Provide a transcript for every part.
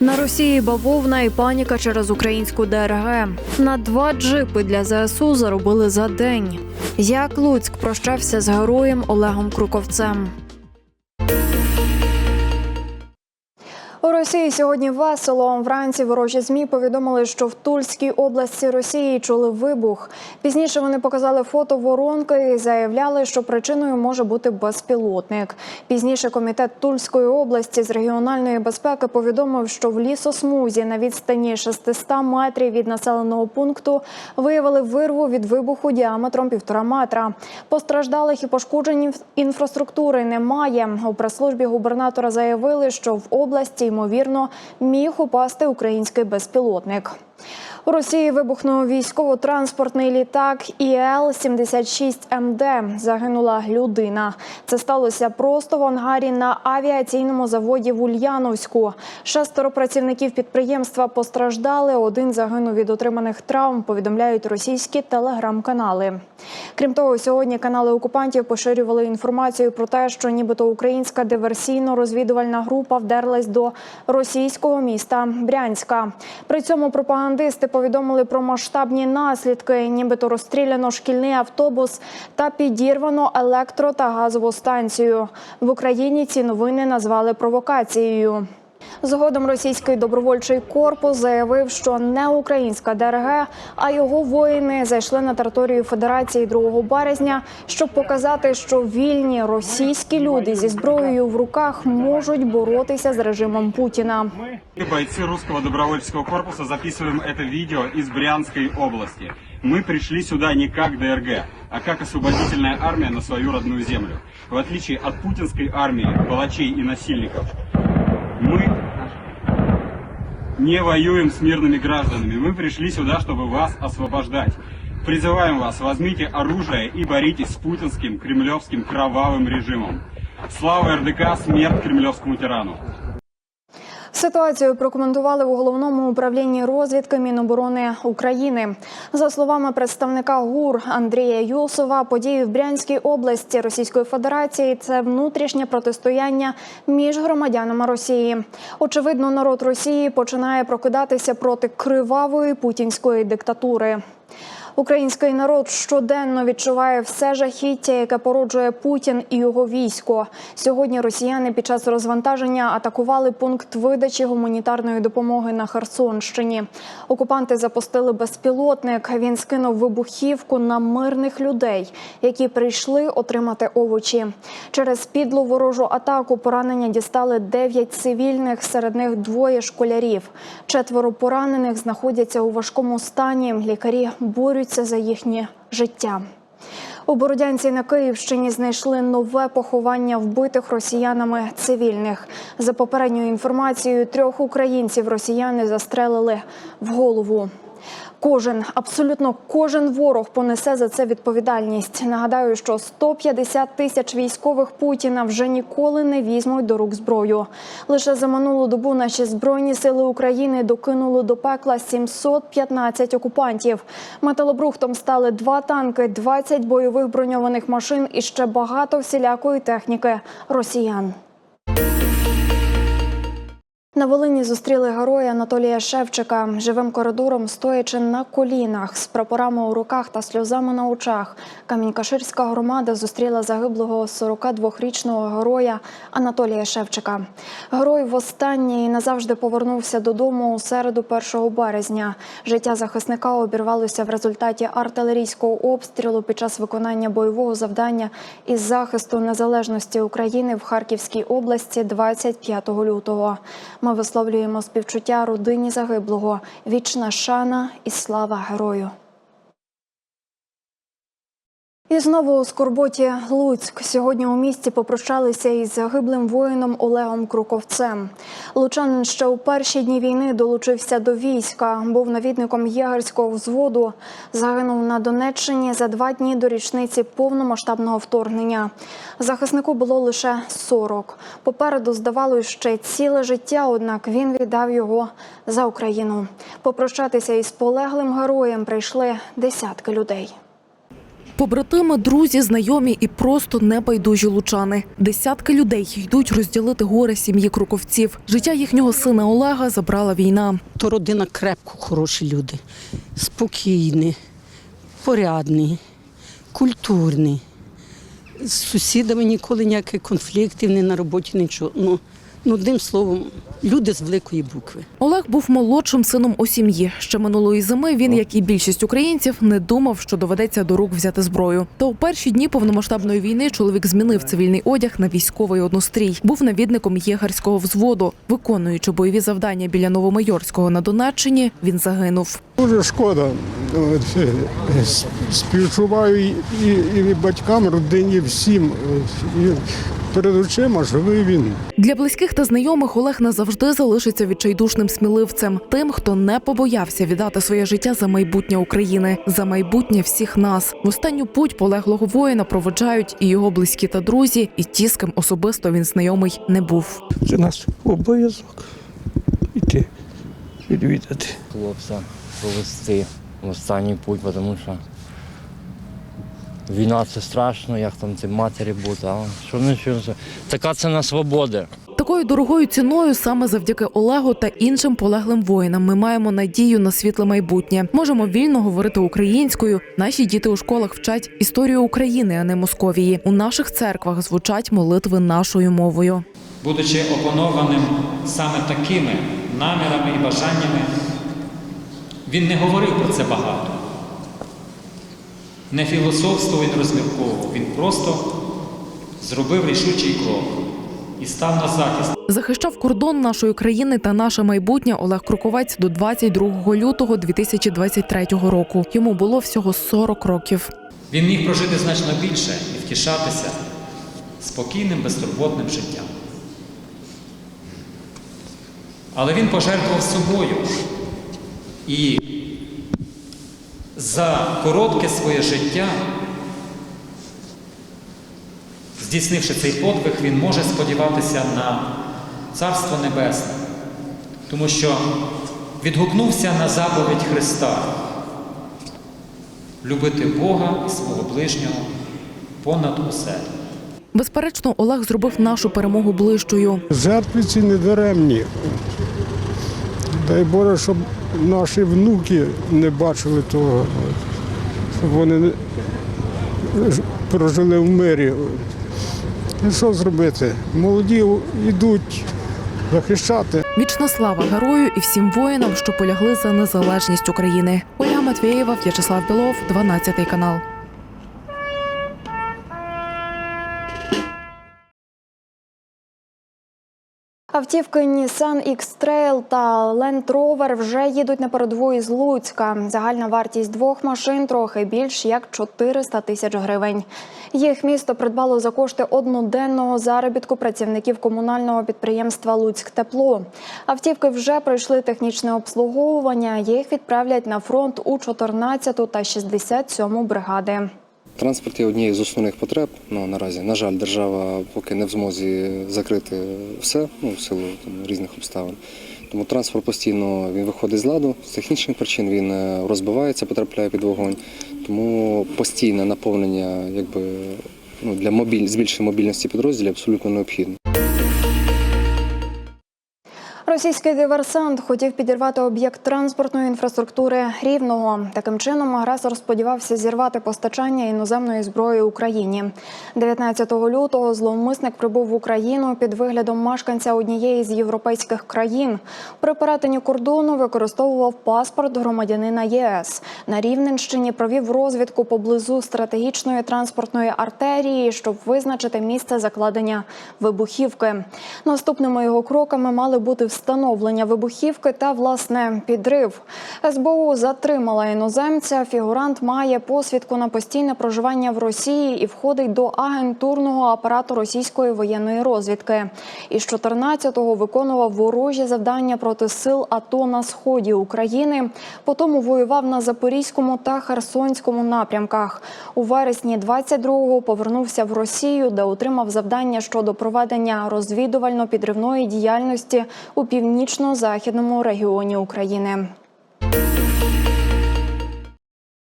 На Росії бавовна і паніка через українську ДРГ. На два джипи для ЗСУ заробили за день. Як Луцьк прощався з героєм Олегом Круковцем. Росії сьогодні весело. Вранці ворожі змі повідомили, що в Тульській області Росії чули вибух. Пізніше вони показали фото воронки і заявляли, що причиною може бути безпілотник. Пізніше комітет Тульської області з регіональної безпеки повідомив, що в лісосмузі на відстані 600 метрів від населеного пункту виявили вирву від вибуху діаметром півтора метра. Постраждалих і пошкоджень інфраструктури немає. У прес-службі губернатора заявили, що в області ймовірно міг упасти український безпілотник. У Росії вибухнув військово-транспортний літак ІЛ-76МД. Загинула людина. Це сталося просто в ангарі на авіаційному заводі в Ульяновську. Шестеро працівників підприємства постраждали. Один загинув від отриманих травм. Повідомляють російські телеграм-канали. Крім того, сьогодні канали окупантів поширювали інформацію про те, що нібито українська диверсійно-розвідувальна група вдерлась до російського міста Брянська. При цьому пропагандисти повідомили про масштабні наслідки, нібито розстріляно шкільний автобус та підірвано електро та газову станцію. В Україні ці новини назвали провокацією. Згодом російський добровольчий корпус заявив, що не українська ДРГ, а його воїни зайшли на територію Федерації 2 березня, щоб показати, що вільні російські люди зі зброєю в руках можуть боротися з режимом Путіна. Мы, бойцы русского добровольческого корпуса, записываем это видео из Брянской области. Мы пришли сюда не как ДРГ, а как освободительная армия на свою родную землю. В отличие от путинской армии, палачей и насильников, мы не воюем с мирными гражданами. Мы пришли сюда, чтобы вас освобождать. Призываем вас, возьмите оружие и боритесь с путинским, кремлевским, кровавым режимом. Слава РДК, смерть кремлевскому тирану. Ситуацію прокоментували у головному управлінні розвідки Міноборони України. За словами представника ГУР Андрія Юсова, події в Брянській області Російської Федерації це внутрішнє протистояння між громадянами Росії. Очевидно, народ Росії починає прокидатися проти кривавої путінської диктатури. Український народ щоденно відчуває все жахіття, яке породжує Путін і його військо. Сьогодні росіяни під час розвантаження атакували пункт видачі гуманітарної допомоги на Херсонщині. Окупанти запустили безпілотник. Він скинув вибухівку на мирних людей, які прийшли отримати овочі. Через підлу ворожу атаку поранення дістали 9 цивільних, серед них двоє школярів. Четверо поранених знаходяться у важкому стані. Лікарі борються за їхнє життя. У Бородянці на Київщині знайшли нове поховання вбитих росіянами цивільних. За попередньою інформацією, трьох українців росіяни застрелили в голову. Кожен, абсолютно кожен ворог понесе за це відповідальність. Нагадаю, що 150 тисяч військових Путіна вже ніколи не візьмуть до рук зброю. Лише за минулу добу наші збройні сили України докинули до пекла 715 окупантів. Металобрухтом стали два танки, 20 бойових броньованих машин і ще багато всілякої техніки росіян. На Волині зустріли героя Анатолія Шевчика живим коридором, стоячи на колінах з прапорами у руках та сльозами на очах. Камінькаширська громада зустріла загиблого 42-річного героя Анатолія Шевчика. Герой востаннє назавжди повернувся додому у середу 1 березня. Життя захисника обірвалося в результаті артилерійського обстрілу під час виконання бойового завдання із захисту незалежності України в Харківській області 25 лютого. Ми висловлюємо співчуття родині загиблого. Вічна шана і слава герою. І знову у скорботі Луцьк. Сьогодні у місті попрощалися із загиблим воїном Олегом Круковцем. Лучанин ще у перші дні війни долучився до війська, був навідником єгерського взводу. Загинув на Донеччині за два дні до річниці повномасштабного вторгнення. Захиснику було лише 40. Попереду здавалось ще ціле життя, однак він віддав його за Україну. Попрощатися із полеглим героєм прийшли десятки людей. Побратими, друзі, знайомі і просто небайдужі лучани. Десятки людей йдуть розділити горе сім'ї круковців. Життя їхнього сина Олега забрала війна. То родина крепко хороші люди, спокійні, порядні, культурні. З сусідами ніколи ніяких конфліктів, ні на роботі, нічого. Ну, ну, одним словом, люди з великої букви. Олег був молодшим сином у сім'ї. Ще минулої зими він, як і більшість українців, не думав, що доведеться до рук взяти зброю. Та у перші дні повномасштабної війни чоловік змінив цивільний одяг на військовий однострій. Був навідником єгерського взводу. Виконуючи бойові завдання біля Новомайорського на Донеччині, він загинув. Дуже шкода. Е, с- Співчуваю і, і, і батькам, родині, всім. І перед очима живий він. Для близьких та знайомих Олег назавжди залишиться відчайдушним сміливцем, тим, хто не побоявся віддати своє життя за майбутнє України, за майбутнє всіх нас. В останню путь полеглого воїна проводжають і його близькі та друзі, і ті, з ким особисто він знайомий не був. Це наш обов'язок іти відвідати. хлопця провести в останній путь, тому що війна це страшно, як там це матері бути, а що не що це. Така ціна свободи. Такою дорогою ціною саме завдяки Олегу та іншим полеглим воїнам ми маємо надію на світле майбутнє. Можемо вільно говорити українською. Наші діти у школах вчать історію України, а не Московії. У наших церквах звучать молитви нашою мовою. будучи опанованим саме такими намірами і бажаннями, він не говорив про це багато. Не філософствував, він розмірковував, він просто зробив рішучий крок і став на захист Захищав кордон нашої країни та наше майбутнє Олег Круковець до 22 лютого 2023 року. Йому було всього 40 років. Він міг прожити значно більше і втішатися спокійним, безтурботним життям. Але він пожертвував собою і за коротке своє життя, здійснивши цей подвиг, він може сподіватися на Царство Небесне, тому що відгукнувся на заповідь Христа любити Бога і свого ближнього понад усе. Безперечно, Олег зробив нашу перемогу ближчою. Жертви ці не даремні. Дай Боже, щоб наші внуки не бачили того, щоб вони прожили в мирі. І що зробити? Молоді йдуть захищати. Вічна слава герою і всім воїнам, що полягли за незалежність України. Ольга Матвєєва, В'ячеслав Білов, 12 канал. Автівки Nissan X-Trail та Land Rover вже їдуть на передову із Луцька. Загальна вартість двох машин трохи більш як 400 тисяч гривень. Їх місто придбало за кошти одноденного заробітку працівників комунального підприємства Луцьк Тепло. Автівки вже пройшли технічне обслуговування. Їх відправлять на фронт у 14 та 67 бригади. Транспорт є однією з основних потреб. Ну наразі, на жаль, держава поки не в змозі закрити все, ну в силу там, різних обставин. Тому транспорт постійно він виходить з ладу з технічних причин. Він е, розбивається, потрапляє під вогонь. Тому постійне наповнення, якби ну для мобіль збільшення мобільності підрозділів абсолютно необхідно. Російський диверсант хотів підірвати об'єкт транспортної інфраструктури рівного. Таким чином, агресор сподівався зірвати постачання іноземної зброї Україні. 19 лютого зловмисник прибув в Україну під виглядом мешканця однієї з європейських країн. При перетині кордону використовував паспорт громадянина ЄС. На Рівненщині провів розвідку поблизу стратегічної транспортної артерії, щоб визначити місце закладення вибухівки. Наступними його кроками мали бути встановлення вибухівки та власне підрив. СБУ затримала іноземця. Фігурант має посвідку на постійне проживання в Росії і входить до агентурного апарату російської воєнної розвідки. Із 14-го виконував ворожі завдання проти сил АТО на сході України. Потім воював на Запорізькому та Херсонському напрямках. У вересні 22-го повернувся в Росію, де отримав завдання щодо проведення розвідувально-підривної діяльності у північно-західному регіоні України.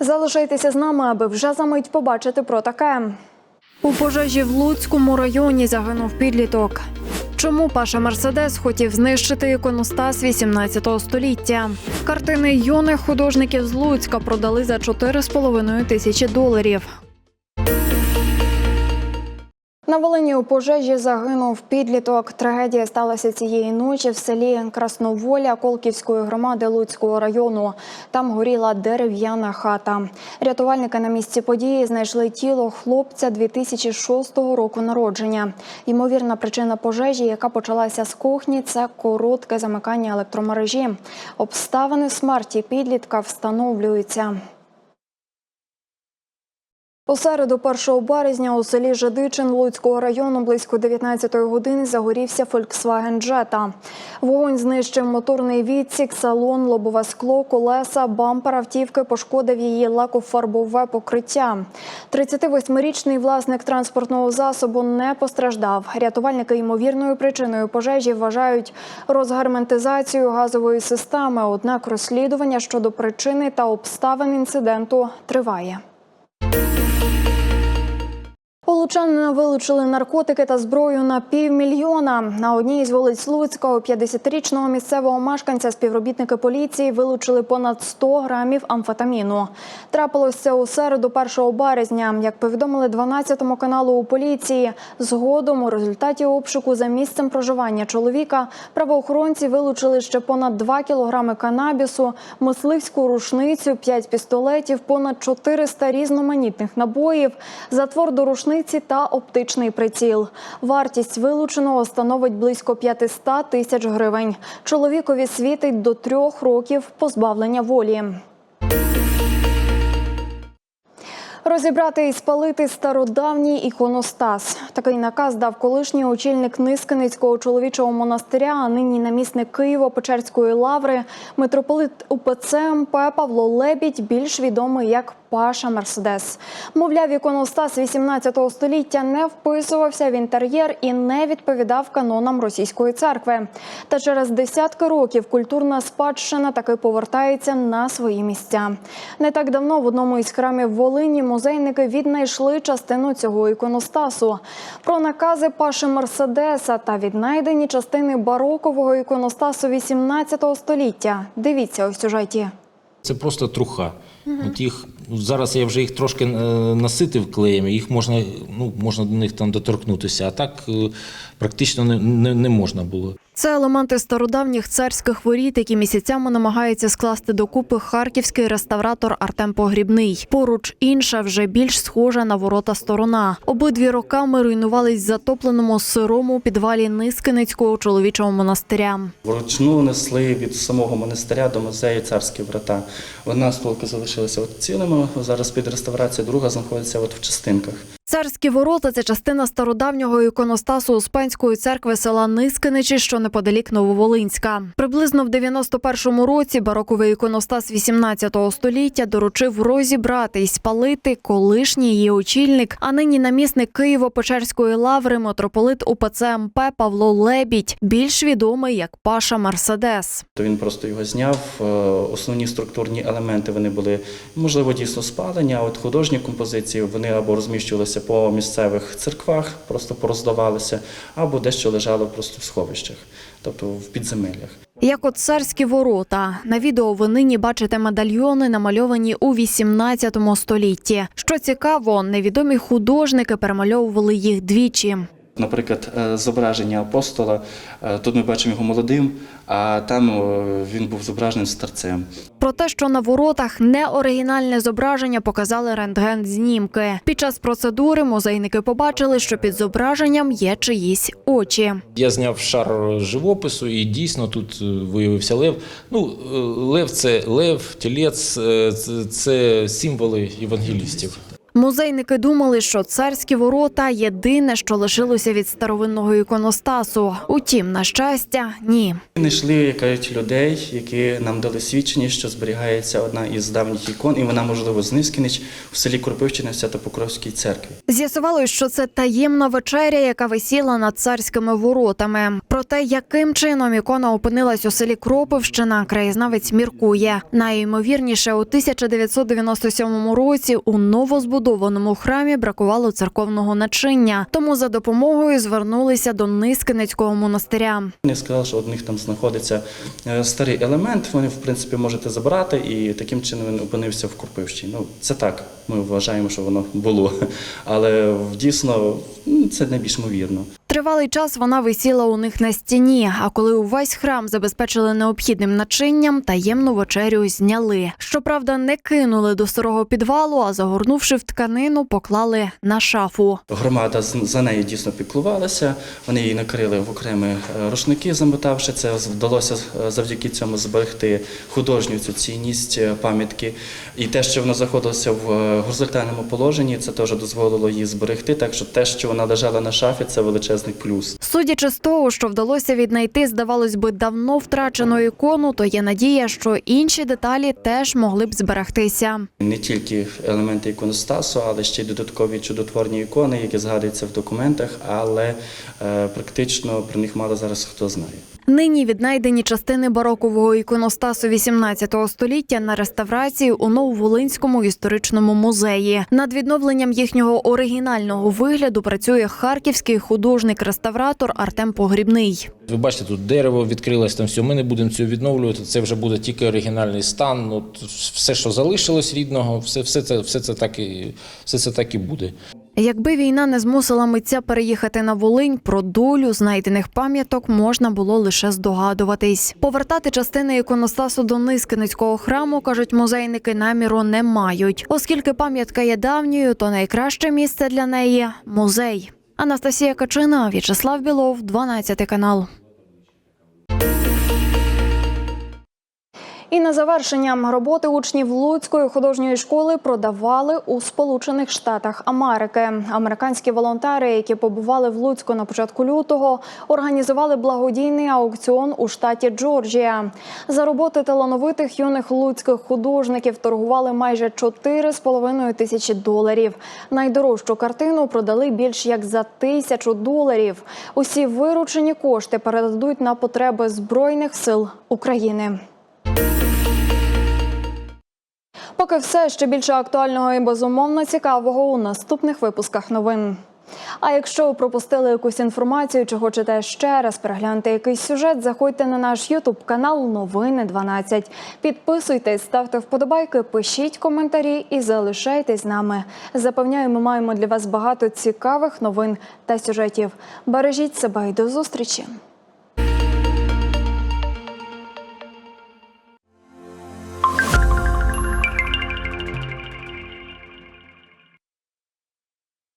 Залишайтеся з нами, аби вже за мить побачити про таке. У пожежі в Луцькому районі загинув підліток. Чому Паша Мерседес хотів знищити іконостас 18 століття? Картини юних художників з Луцька продали за 4,5 тисячі доларів. На Волині у пожежі загинув підліток. Трагедія сталася цієї ночі в селі Красноволя Колківської громади Луцького району. Там горіла дерев'яна хата. Рятувальники на місці події знайшли тіло хлопця 2006 року народження. Ймовірна причина пожежі, яка почалася з кухні, це коротке замикання електромережі. Обставини смерті підлітка встановлюються. У середу 1 березня у селі Жидичин Луцького району близько 19-ї години загорівся Volkswagen Jetta. Вогонь знищив моторний відсік, салон, лобове скло, колеса, бампер автівки, пошкодив її лакофарбове покриття. 38-річний власник транспортного засобу не постраждав. Рятувальники ймовірною причиною пожежі вважають розгарментизацію газової системи. Однак розслідування щодо причини та обставин інциденту триває. Лучанина вилучили наркотики та зброю на півмільйона. На одній із вулиць Луцька у 50-річного місцевого мешканця співробітники поліції вилучили понад 100 грамів амфетаміну. Трапилось це у середу 1 березня. Як повідомили 12-му каналу у поліції, згодом у результаті обшуку за місцем проживання чоловіка правоохоронці вилучили ще понад 2 кілограми канабісу, мисливську рушницю, 5 пістолетів, понад 400 різноманітних набоїв, затвор до рушниці та оптичний приціл. Вартість вилученого становить близько 500 тисяч гривень. Чоловікові світить до трьох років позбавлення волі. Розібрати і спалити стародавній іконостас. Такий наказ дав колишній очільник Нискиницького чоловічого монастиря, а нині намісник Києво-Печерської лаври, митрополит УПЦ МП Павло Лебідь, більш відомий як Паша Мерседес. Мовляв, іконостас 18 століття не вписувався в інтер'єр і не відповідав канонам російської церкви. Та через десятки років культурна спадщина таки повертається на свої місця. Не так давно в одному із храмів Волині музейники віднайшли частину цього іконостасу. Про накази Паши Мерседеса та віднайдені частини барокового іконостасу 18 століття. Дивіться у сюжеті. Це просто труха. От їх ну, зараз я вже їх трошки е, наситив клеєм, їх можна, ну, можна до них там доторкнутися, а так е, практично не, не, не можна було. Це елементи стародавніх царських воріт, які місяцями намагається скласти докупи харківський реставратор Артем Погрібний. Поруч інша, вже більш схожа на ворота сторона. Обидві роками руйнувались затопленому сирому підвалі Нискиницького чоловічого монастиря. Вручну несли від самого монастиря до музею царські врата. Одна столка залишилася от цілими, зараз під реставрацією, друга знаходиться от в частинках. Царські ворота це частина стародавнього іконостасу Успенської церкви села Нискиничі, що неподалік Нововолинська. Приблизно в 91-му році бароковий іконостас 18 століття доручив розібрати і спалити колишній її очільник, а нині намісник Києво-Печерської лаври митрополит УПЦ МП Павло Лебідь, більш відомий як Паша Мерседес. То він просто його зняв. е, Основні структурні елементи вони були можливо дійсно спалені. А от художні композиції вони або розміщувалися по місцевих церквах, просто пороздавалися, або дещо лежало просто в сховищах, тобто в підземеллях. Як от царські ворота. На відео ви нині бачите медальйони, намальовані у 18 столітті. Що цікаво, невідомі художники перемальовували їх двічі. Наприклад, е, зображення апостола, е, тут ми бачимо його молодим, а там е, він був зображений старцем. Про те, що на воротах не оригінальне зображення, показали рентген-знімки. Під час процедури музейники побачили, що під зображенням є чиїсь очі. Я зняв шар живопису, і дійсно тут виявився лев. Ну, лев це лев, тілець, це символи євангелістів. Музейники думали, що царські ворота єдине, що лишилося від старовинного іконостасу. Утім, на щастя, ні. Знайшли як кажуть, людей, які нам дали свідчення, що зберігається одна із давніх ікон, і вона, можливо, з Нискінич в селі Кропивщина в Свято-Покровській церкві. З'ясувалось, що це таємна вечеря, яка висіла над царськими воротами. Про те, яким чином ікона опинилась у селі Кропивщина, краєзнавець міркує. Найімовірніше, у 1997 році у новозбудованому храмі бракувало церковного начиння, тому за допомогою звернулися до Нискинецького монастиря. Вони сказали, що у них там знаходиться е, старий елемент, вони, в принципі, можете забрати, і таким чином він опинився в Кропивщині. Ну, це так, ми вважаємо, що воно було. Але дійсно це найбільш ймовірно. Тривалий час вона висіла у них на стіні. А коли увесь храм забезпечили необхідним начинням, таємну вечерю зняли. Щоправда, не кинули до старого підвалу, а загорнувши в тканину, поклали на шафу. Громада за нею дійсно піклувалася. Вони її накрили в окремі е, рушники, замотавши це. Вдалося е, завдяки цьому зберегти художню цю цінність е, пам'ятки. І те, що вона знаходилася в горизонтальному положенні, це теж дозволило її зберегти. Так що те, що вона лежала на шафі, це величезний плюс. Судячи з того, що вдалося віднайти, здавалось би, давно втрачену ікону, то є надія, що інші деталі теж могли б зберегтися. Не тільки елементи іконостасу, але ще й додаткові чудотворні ікони, які згадуються в документах, але е, практично про них мало зараз хто знає. Нині віднайдені частини барокового іконостасу 18 століття на реставрації у Нововолинському історичному музеї. Над відновленням їхнього оригінального вигляду працює харківський художник-реставратор Артем Погрібний. Ви бачите, тут дерево відкрилось, там все. Ми не будемо цього відновлювати. Це вже буде тільки оригінальний стан. Ну, все, що залишилось рідного, все, все, це, все, це так і, все це так і буде. Якби війна не змусила митця переїхати на Волинь, про долю знайдених пам'яток можна було лише здогадуватись. Повертати частини іконостасу до Нискиницького храму, кажуть музейники, наміру не мають. Оскільки пам'ятка є давньою, то найкраще місце для неї музей. Анастасія Качина, В'ячеслав Білов, 12 канал. І на завершення роботи учнів Луцької художньої школи продавали у Сполучених Штатах Америки. Американські волонтери, які побували в Луцьку на початку лютого, організували благодійний аукціон у штаті Джорджія. За роботи талановитих юних луцьких художників торгували майже 4,5 тисячі доларів. Найдорожчу картину продали більш як за тисячу доларів. Усі виручені кошти передадуть на потреби збройних сил України. Поки все ще більше актуального і безумовно цікавого у наступних випусках новин. А якщо пропустили якусь інформацію чи хочете ще раз переглянути якийсь сюжет, заходьте на наш Ютуб канал Новини 12. Підписуйтесь, ставте вподобайки, пишіть коментарі і залишайтесь з нами. Запевняю, ми маємо для вас багато цікавих новин та сюжетів. Бережіть себе і до зустрічі.